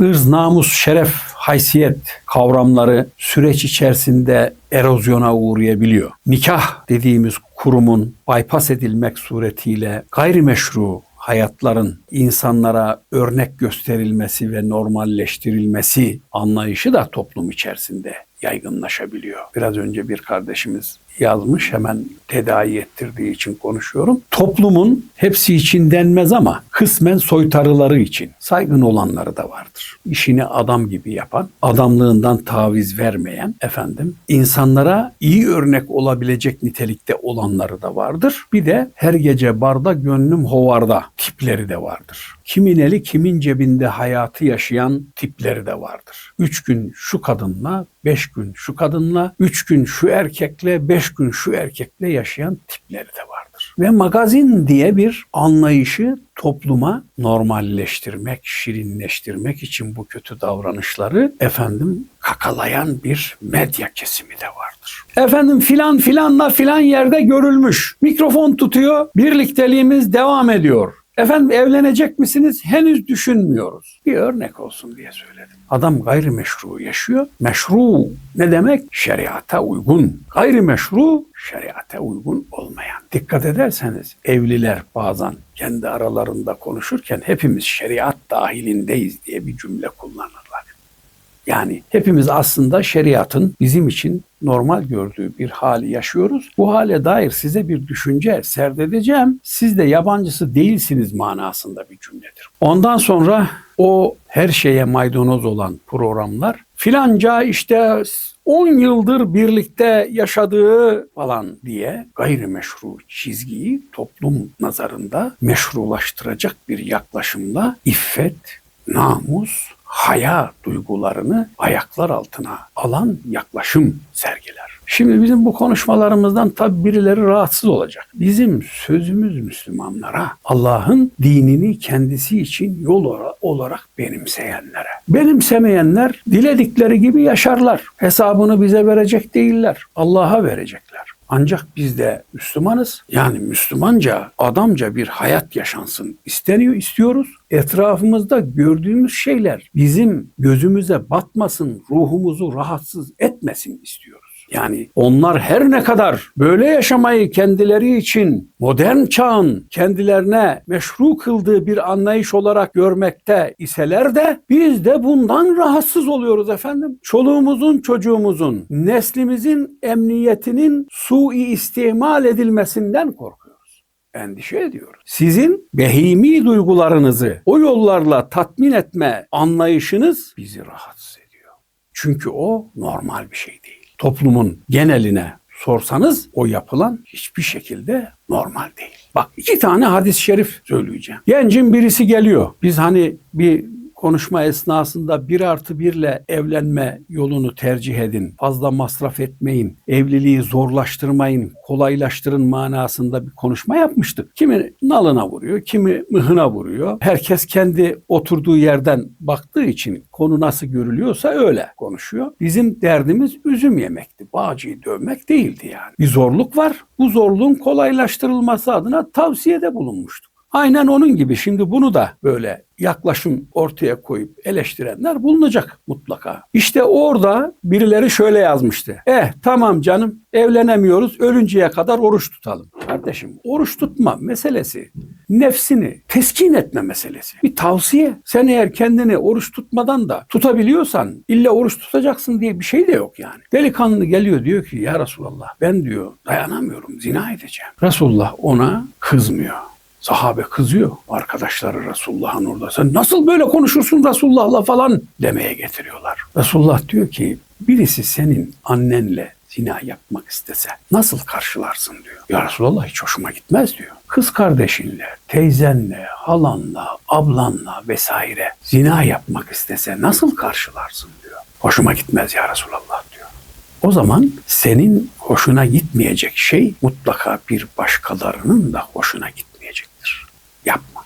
ırz, namus, şeref, haysiyet kavramları süreç içerisinde erozyona uğrayabiliyor. Nikah dediğimiz kurumun bypass edilmek suretiyle gayrimeşru hayatların insanlara örnek gösterilmesi ve normalleştirilmesi anlayışı da toplum içerisinde yaygınlaşabiliyor. Biraz önce bir kardeşimiz yazmış hemen tedavi ettirdiği için konuşuyorum. Toplumun hepsi için denmez ama kısmen soytarıları için saygın olanları da vardır. İşini adam gibi yapan, adamlığından taviz vermeyen efendim insanlara iyi örnek olabilecek nitelikte olanları da vardır. Bir de her gece barda gönlüm hovarda tipleri de vardır. Kimin eli kimin cebinde hayatı yaşayan tipleri de vardır. Üç gün şu kadınla, beş gün şu kadınla, üç gün şu erkekle, beş gün şu erkekle yaşayan tipleri de vardır. Ve magazin diye bir anlayışı topluma normalleştirmek, şirinleştirmek için bu kötü davranışları efendim kakalayan bir medya kesimi de vardır. Efendim filan filanla filan yerde görülmüş. Mikrofon tutuyor, birlikteliğimiz devam ediyor. Efendim evlenecek misiniz? Henüz düşünmüyoruz. Bir örnek olsun diye söyledim. Adam gayrimeşru yaşıyor. Meşru ne demek? Şeriata uygun. Gayrimeşru şeriata uygun olmayan. Dikkat ederseniz evliler bazen kendi aralarında konuşurken hepimiz şeriat dahilindeyiz diye bir cümle kullanırlar. Yani hepimiz aslında şeriatın bizim için normal gördüğü bir hali yaşıyoruz. Bu hale dair size bir düşünce serdedeceğim. Siz de yabancısı değilsiniz manasında bir cümledir. Ondan sonra o her şeye maydanoz olan programlar filanca işte 10 yıldır birlikte yaşadığı falan diye gayrimeşru çizgiyi toplum nazarında meşrulaştıracak bir yaklaşımla iffet, namus, haya duygularını ayaklar altına alan yaklaşım sergiler. Şimdi bizim bu konuşmalarımızdan tabi birileri rahatsız olacak. Bizim sözümüz Müslümanlara Allah'ın dinini kendisi için yol olarak benimseyenlere. Benimsemeyenler diledikleri gibi yaşarlar. Hesabını bize verecek değiller. Allah'a verecekler. Ancak biz de Müslümanız. Yani Müslümanca, adamca bir hayat yaşansın isteniyor, istiyoruz. Etrafımızda gördüğümüz şeyler bizim gözümüze batmasın, ruhumuzu rahatsız etmesin istiyoruz. Yani onlar her ne kadar böyle yaşamayı kendileri için modern çağın kendilerine meşru kıldığı bir anlayış olarak görmekte iseler de biz de bundan rahatsız oluyoruz efendim. Çoluğumuzun, çocuğumuzun, neslimizin emniyetinin sui istimal edilmesinden korkuyoruz endişe ediyoruz. Sizin behimi duygularınızı o yollarla tatmin etme anlayışınız bizi rahatsız ediyor. Çünkü o normal bir şey değil toplumun geneline sorsanız o yapılan hiçbir şekilde normal değil. Bak iki tane hadis-i şerif söyleyeceğim. Gencin birisi geliyor. Biz hani bir konuşma esnasında bir artı birle evlenme yolunu tercih edin. Fazla masraf etmeyin. Evliliği zorlaştırmayın. Kolaylaştırın manasında bir konuşma yapmıştık. Kimi nalına vuruyor, kimi mıhına vuruyor. Herkes kendi oturduğu yerden baktığı için konu nasıl görülüyorsa öyle konuşuyor. Bizim derdimiz üzüm yemekti. Bağcıyı dövmek değildi yani. Bir zorluk var. Bu zorluğun kolaylaştırılması adına tavsiyede bulunmuştuk. Aynen onun gibi şimdi bunu da böyle yaklaşım ortaya koyup eleştirenler bulunacak mutlaka. İşte orada birileri şöyle yazmıştı. Eh tamam canım evlenemiyoruz ölünceye kadar oruç tutalım. Kardeşim oruç tutma meselesi nefsini teskin etme meselesi. Bir tavsiye. Sen eğer kendini oruç tutmadan da tutabiliyorsan illa oruç tutacaksın diye bir şey de yok yani. Delikanlı geliyor diyor ki ya Resulallah ben diyor dayanamıyorum zina edeceğim. Resulullah ona kızmıyor. Sahabe kızıyor. Arkadaşları Resulullah'ın orada. Sen nasıl böyle konuşursun Resulullah'la falan demeye getiriyorlar. Resulullah diyor ki birisi senin annenle zina yapmak istese nasıl karşılarsın diyor. Ya Resulallah hiç hoşuma gitmez diyor. Kız kardeşinle, teyzenle, halanla, ablanla vesaire zina yapmak istese nasıl karşılarsın diyor. Hoşuma gitmez ya Resulallah diyor. O zaman senin hoşuna gitmeyecek şey mutlaka bir başkalarının da hoşuna gitmeyecektir. Yeah.